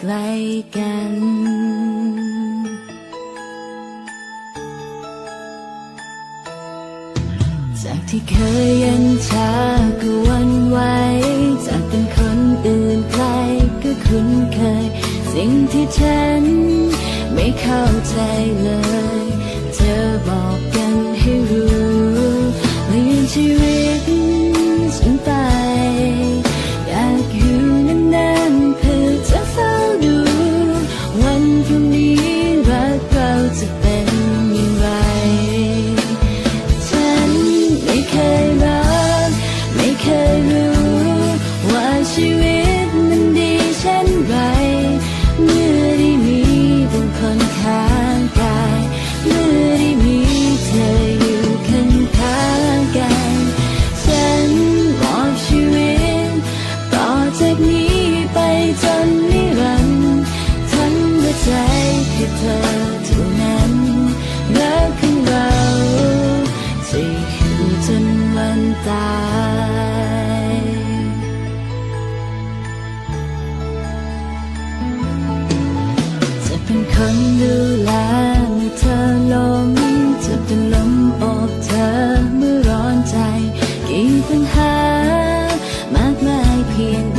ไกลกัน จากที่เคยเย็นชาก็วันไหวจากเป็นคนอื่นไกลก็คุ้นเคย สิ่งที่ฉันไม่เข้าใจเลย เธอบอกกัน จนนิรันดร์ทั้งหัวใจคือเธอเท่านั้นรักของเราจะอยู่จนวันตายจะเป็นคนดูแลเมื่อเธอล้มจะเป็นลมอบเธอเมื่อร้อนใจกี่ปัญหามากมายเพียง